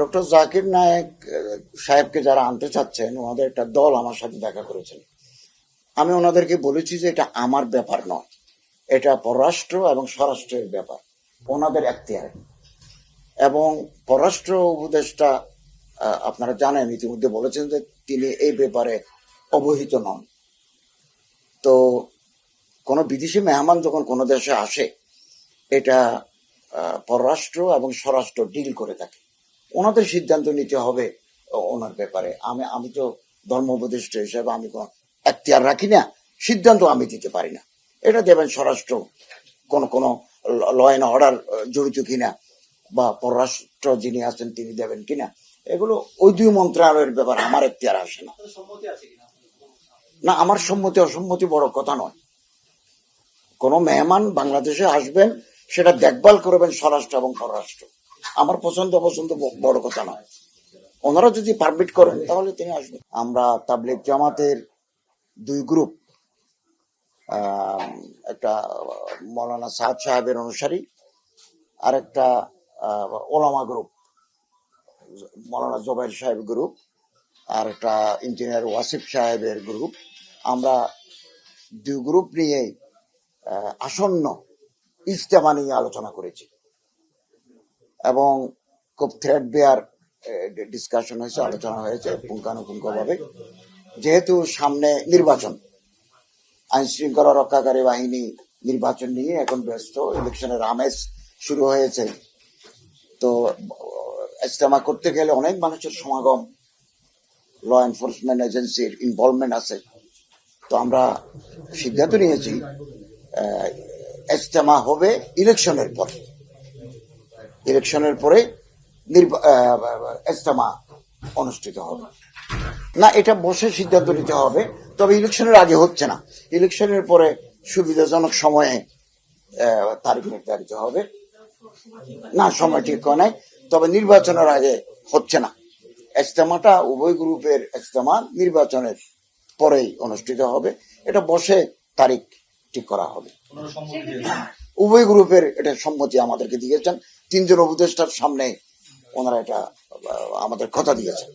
Doctor Zakir Naik সাহেবকে যারা আনতে চাচ্ছেন, ওনাদের একটা দল আমার সাথে দেখা করেছেন। আমি ওনাদেরকে বলেছি যে এটা আমার ব্যাপার নয়। এটা পররাষ্ট্র এবং স্বরাষ্ট্রের ব্যাপার। ওনাদের এখতিয়ারে। এবং পররাষ্ট্র উপদেষ্টা আপনারা জানেন, ইতিমধ্যে বলেছেন যে তিনি এই ব্যাপারে অবহিত নন। তো কোনো বিদেশি মেহমান যখন কোনো দেশে আসে, এটা পররাষ্ট্র এবং স্বরাষ্ট্র ডিল করে থাকে। ওনাদের সিদ্ধান্ত নিতে হবে ওনার ব্যাপারে। আমি আমি তো ধর্ম উপদেষ্টা হিসেবে আমি কোনো এখতিয়ার রাখি না, সিদ্ধান্ত আমি দিতে পারি না। এটা দেবেন স্বরাষ্ট্র, কোন কোন ল অ্যান্ড অর্ডার জড়িত কিনা বা পররাষ্ট্র যিনি আছেন তিনি দেবেন কিনা, এগুলো ওই দুই মন্ত্রণালয়ের ব্যাপার আমার এখতিয়ার আসে না। না, আমার সম্মতি অসম্মতি বড় কথা নয়। কোন মেহমান বাংলাদেশে আসবেন, সেটা দেখভাল করবেন স্বরাষ্ট্র এবং পররাষ্ট্র। আমার পছন্দ, অপছন্দ বড় কথা নয়। ওনারা যদি পারমিট করেন, তাহলে তিনি আসবেন। আমরা তাবলিক জামাতের দুই গ্রুপ একটা মৌলানা সাদ সাহেবের অনুসারী আর একটা ওলামা গ্রুপ মৌলানা জোবাইর সাহেব গ্রুপ আর একটা ইঞ্জিনিয়ার ওয়াসিফ সাহেবের গ্রুপ আমরা দুই গ্রুপ নিয়ে আসন্ন ইজতেমা নিয়ে আলোচনা করেছি। এবং খুব থ্রেড বেয়ার ডিসকাশন হয়েছে, আলোচনা হয়েছে পুঙ্খানুপুঙ্খ ভাবে যেহেতু সামনে নির্বাচন আইন শৃঙ্খলা রক্ষাকারী বাহিনী নির্বাচন নিয়ে এখন ব্যস্ত, ইলেকশনের আমেজ শুরু হয়েছে। তো, ইজতেমা করতে গেলে অনেক মানুষের সমাগম ল এনফোর্সমেন্ট এজেন্সির ইনভলভমেন্ট আছে। তো আমরা সিদ্ধান্ত নিয়েছি ইজতেমা হবে ইলেকশনের পরে। ইলেকশনের পরে নির্বা- অনুষ্ঠিত হবে। না, এটা বসে সিদ্ধান্ত নিতে হবে, তবে ইলেকশনের আগে হচ্ছে না। ইলেকশনের পরে সুবিধাজনক সময়ে তারিখ নির্ধারিত হবে। না, সময় ঠিক হয় নাই, তবে নির্বাচনের আগে হচ্ছে না। ইজতেমাটা উভয় গ্রুপের ইজতেমা নির্বাচনের পরেই অনুষ্ঠিত হবে। এটা বসে তারিখ ঠিক করা হবে। উভয় গ্রুপের এটা সম্মতি আমাদেরকে দিয়েছেন। তিনজন উপদেষ্টার সামনে ওনারা এটা আমাদের কথা দিয়েছেন।